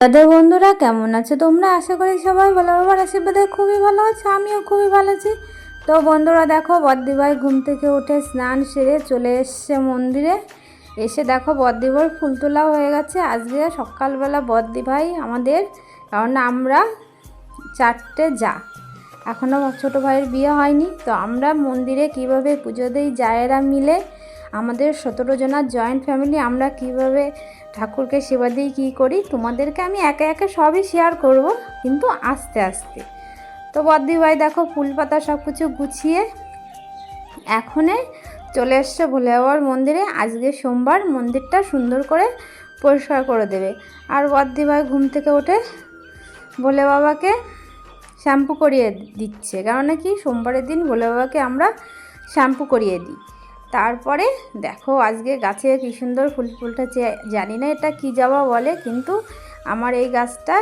দাদা বন্ধুরা, কেমন আছে তোমরা? আশা করি সবাই ভালো বাবার আশীর্বাদে খুবই ভালো আছে, আমিও খুবই ভালো আছি। তো বন্ধুরা, দেখো বদ্দিভাই ঘুম থেকে উঠে স্নান সেরে চলে এসছে মন্দিরে। এসে দেখো বদ্দিভাই ফুল তোলা হয়ে গেছে। আজকে সকালবেলা বদ্দিভাই আমাদের, কারণ আমরা চারটে যা। এখনও ছোটো ভাইয়ের বিয়ে হয়নি, তো আমরা মন্দিরে কীভাবে পুজো দিই, জায়েরা মিলে আমাদের সতেরো জনার জয়েন্ট ফ্যামিলি আমরা কীভাবে ঠাকুরকে সেবা দিই, কী করি, তোমাদেরকে আমি একে একে সবই শেয়ার করব, কিন্তু আস্তে আস্তে। তো বদ্দি ভাই, দেখো, ফুল পাতা সব কিছু গুছিয়ে এখনে চলে এসছে ভোলে বাবার মন্দিরে। আজকে সোমবার মন্দিরটা সুন্দর করে পরিষ্কার করে দেবে। আর বদ্দি ভাই ঘুম থেকে উঠে ভোলে বাবাকে শ্যাম্পু করিয়ে দিচ্ছে। কারণ কি, সোমবারের দিন ভোলে বাবাকে আমরা শ্যাম্পু করিয়ে দিই। তারপরে দেখো আজকে গাছে কী সুন্দর ফুল, ফুলটা জানি না এটা কী জবা বলে, কিন্তু আমার এই গাছটা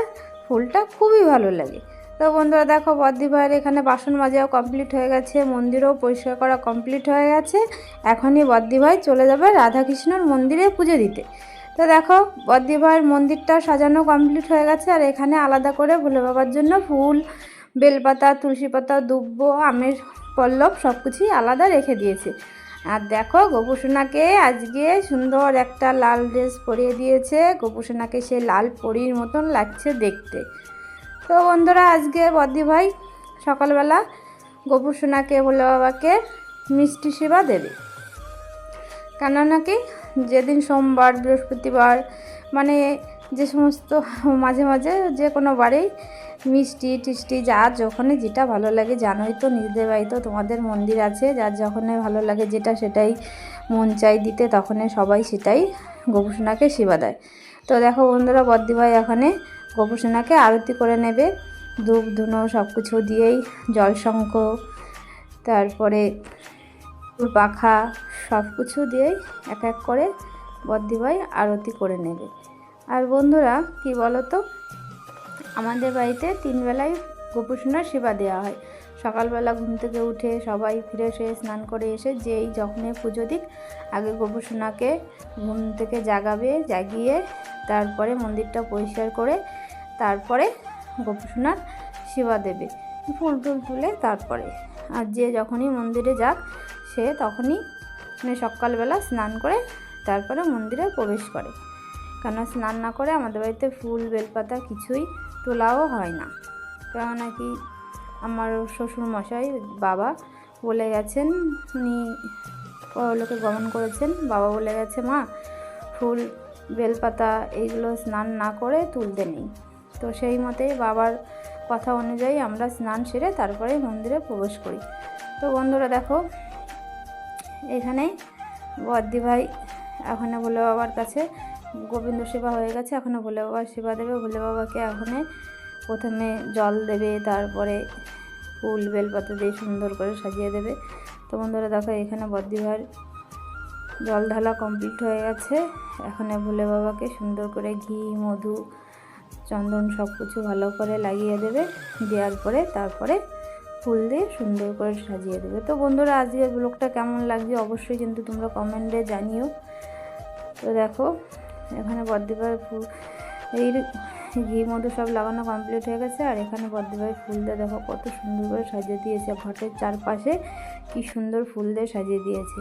ফুলটা খুবই ভালো লাগে। তো বন্ধুরা দেখো বদ্দি ভাইয়ের এখানে বাসন মাজাও কমপ্লিট হয়ে গেছে, মন্দিরও পরিষ্কার করা কমপ্লিট হয়ে গেছে। এখনই বদ্দি ভাই চলে যাবে রাধাকৃষ্ণর মন্দিরে পুজো দিতে। তো দেখো বদ্দি ভাইয়ের মন্দিরটা সাজানো কমপ্লিট হয়ে গেছে, আর এখানে আলাদা করে ভোলে বাবার জন্য ফুল, বেলপাতা, তুলসী পাতা, দুব্ব, আমের পল্লব সব কিছুই আলাদা রেখে দিয়েছে। আর দেখো গোপুসোনাকে আজকে সুন্দর একটা লাল ড্রেস পরিয়ে দিয়েছে। গোপুসোনাকে সে লাল পরীর মতন লাগছে দেখতে। তো বন্ধুরা, আজকে বদ্দি ভাই সকালবেলা গোপুসোনাকে ভোলে বাবাকে মিষ্টি সেবা দেবে। কেন নাকি যেদিন সোমবার, বৃহস্পতিবার মানে যে সমস্ত মাঝে মাঝে যে কোনো বারেই মিষ্টি টিষ্টি যার যখনই যেটা ভালো লাগে জানোই তো, নিজেদের বাড়িতে তোমাদের মন্দির আছে, যার যখনই ভালো লাগে যেটা সেটাই মন চাই দিতে, তখনই সবাই সেটাই গোপুসোনাকে সেবা দেয়। তো দেখো বন্ধুরা বদ্দিভাই এখানে গোপুসোনাকে আরতি করে নেবে, ধূপ ধুনো সব কিছু দিয়েই জলশঙ্খ তারপরে পাখা সব কিছু দিয়েই এক এক করে বদ্দিভাই আরতি করে নেবে। আর বন্ধুরা, কি বলো তো আমাদের বাড়িতে তিন বেলায় গোপুসোনার সেবা দেওয়া হয়। সকালবেলা ঘুম থেকে উঠে সবাই ফিরে হয়ে স্নান করে এসে যেই যখনই পুজো দিক, আগে গোপুসোনাকে ঘুম থেকে জাগাবে, জাগিয়ে তারপরে মন্দিরটা পরিষ্কার করে তারপরে গোপুসোনার সেবা দেবে। ফুল টুল তুলে তারপরে। আর যে যখনই মন্দিরে যাক, সে তখনই মানে সকালবেলা স্নান করে তারপরে মন্দিরে প্রবেশ করে। কেন স্নান না করে আমাদের বাড়িতে ফুল, বেলপাতা কিছুই তোলাও হয় না। কেন নাকি আমার শ্বশুর মশাই বাবা বলে গেছেন, উনি পরলোকে গমন করেছেন, বাবা বলে গেছে, মা, ফুল, বেলপাতা এইগুলো স্নান না করে তুলতে নেই। তো সেই মতে বাবার কথা অনুযায়ী আমরা স্নান সেরে তারপরে মন্দিরে প্রবেশ করি। তো বন্ধুরা দেখো, এখানে বদ্দি ভাই, এখানে ভোলে বাবার কাছে গোবিন্দ সেবা হয়ে গেছে, এখনও ভোলে বাবার সেবা দেবে। ভোলে বাবাকে এখানে প্রথমে জল দেবে, তারপরে ফুল, বেলপাতা দিয়ে সুন্দর করে সাজিয়ে দেবে। তো বন্ধুরা, দেখো এখানে বদ্দি ভাইয়ের জল ঢালা কমপ্লিট হয়ে গেছে। এখানে ভোলে বাবাকে সুন্দর করে ঘি, মধু, চন্দন সব কিছু ভালো করে লাগিয়ে দেবে। দেওয়ার পরে তারপরে ফুল দিয়ে সুন্দর করে সাজিয়ে দেবে। তো বন্ধুরা, আজকের ব্লগটা কেমন লাগছে অবশ্যই কিন্তু তোমরা কমেন্টে জানিও। তো দেখো এখানে বদ্দিপার ফুল, এই ঘি মধু সব লাগানো কমপ্লিট হয়ে গেছে, আর এখানে বদ্দিপাই ফুল দিয়ে দেখো কত সুন্দর করে সাজিয়ে দিয়েছে, ঘটের চারপাশে কি সুন্দর ফুল দিয়ে সাজিয়ে দিয়েছে।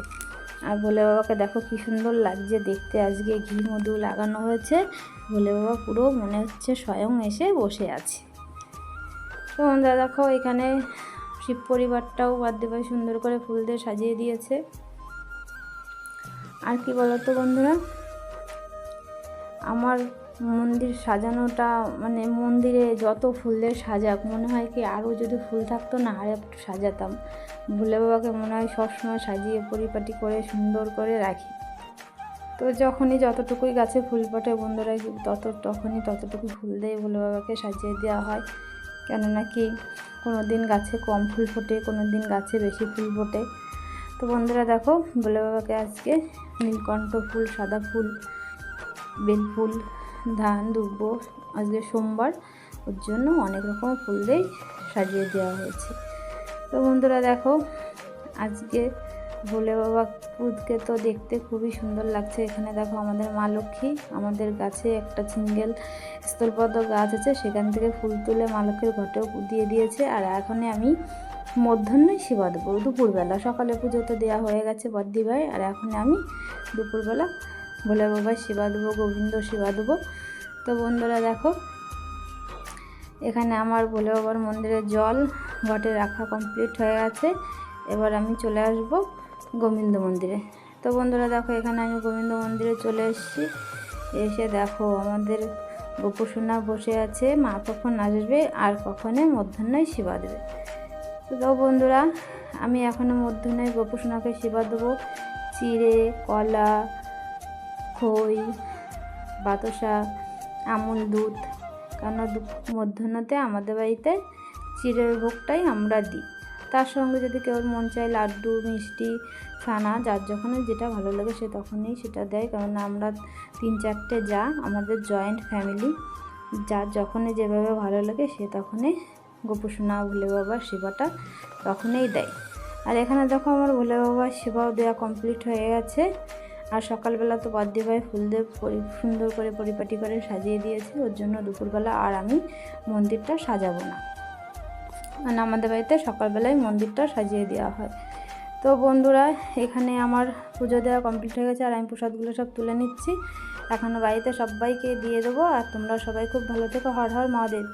আর ভোলে বাবাকে দেখো কি সুন্দর লাগছে দেখতে, আজকে ঘি মধু লাগানো হয়েছে, ভোলে বাবা পুরো মনে হচ্ছে স্বয়ং এসে বসে আছে। তো বন্ধুরা দেখো এখানে শিব পরিবারটাও বাদ্যবাই সুন্দর করে ফুল দিয়ে সাজিয়ে দিয়েছে। আর কি বলতো বন্ধুরা? আমার মন্দির সাজানোটা মানে মন্দিরে যত ফুল দিয়ে সাজাক, মনে হয় কি আরও যদি ফুল থাকতো না, আর একটু সাজাতাম। ভোলে বাবাকে মনে হয় সবসময় সাজিয়ে পরিপাটি করে, সুন্দর করে রাখি। তো যখনই যতটুকুই গাছে ফুল ফোটে বন্ধুরা, তত, তখনই ততটুকু ফুল দিয়ে ভোলে বাবাকে সাজিয়ে দেওয়া হয়। কেননা কি কোনো দিন গাছে কম ফুল ফোটে কোনো দিন গাছে বেশি ফুল ফোটে। তো বন্ধুরা দেখো, ভোলে বাবাকে আজকে নীলকণ্ঠ ফুল, সাদা ফুল বেল ফুল, ধান, দুব্ব, আজকে সোমবার, ওর জন্য অনেক রকম ফুল দিয়েই সাজিয়ে দেওয়া হয়েছে। তো বন্ধুরা দেখো, আজকে ভোলে বাবা পুজকে তো দেখতে খুবই সুন্দর লাগছে। এখানে দেখো আমাদের মা লক্ষ্মী, আমাদের গাছে একটা সিঙ্গেল স্থলপদ্ম গাছ আছে, সেখান থেকে ফুল তুলে মা লক্ষ্মীর ঘটেও দিয়ে দিয়েছে। আর এখনই আমি মধ্যাহ্নই সেবা দেবো। দুপুরবেলা সকালে পুজো তো দেওয়া হয়ে গেছে বদ্দি ভাই আর এখন আমি দুপুরবেলা ভোলে বাবার সেবা দেবো, গোবিন্দ সেবা দেবো। তো বন্ধুরা দেখো, এখানে আমার ভোলে বাবার মন্দিরে জল ঘটে রাখা কমপ্লিট হয়ে গেছে। এবার আমি চলে আসব গোবিন্দ মন্দিরে। তো বন্ধুরা দেখো, এখানে আমি গোবিন্দ মন্দিরে চলে এসেছি। এসে দেখো, আমাদের গোপুসোনা বসে আছে, মা কখন আসবে আর কখনে মধ্যাহ্নই সেবা দেবে। তো বন্ধুরা, আমি এখনও মধ্যাহ্নই গোপুসোনাকে সেবা দেবো। চিড়ে, কলা খই, বাতাসা আমুল দুধ কেন মধ্যাহ্নতে আমাদের বাড়িতে চিড়ের ভোগটাই আমরা দিই। তার সঙ্গে যদি কেউ মন চায় লাড্ডু, মিষ্টি, ছানা, যার যখন যেটা ভালো লাগে সে তখনই সেটা দেয়। কারণ আমরা তিন চারটে যা, আমাদের জয়েন্ট ফ্যামিলি, যার যখনই যেভাবে ভালো লাগে সে তখনই গোপুসোনা, ভোলে বাবার সেবাটা তখনই দেয়। আর এখানে দেখো আমার ভোলে বাবার সেবাও দেওয়া কমপ্লিট হয়ে গেছে। আর সকালবেলা তো ভাই ফুল দিয়ে সুন্দর করে পরিপাটি করে সাজিয়ে দিয়েছে। ওর জন্য দুপুরবেলা আর আমি মন্দিরটা সাজাবো না। মানে আমাদের বাড়িতে সকালবেলায় মন্দিরটা সাজিয়ে দেওয়া হয়। তো বন্ধুরা, এখানে আমার পুজো দেওয়া কমপ্লিট হয়ে গেছে আর আমি প্রসাদগুলো সব তুলে নিচ্ছি। এখনও বাড়িতে সবাইকে দিয়ে দেবো আর তোমরা সবাই খুব ভালো থেকো। হর হর মহাদেব।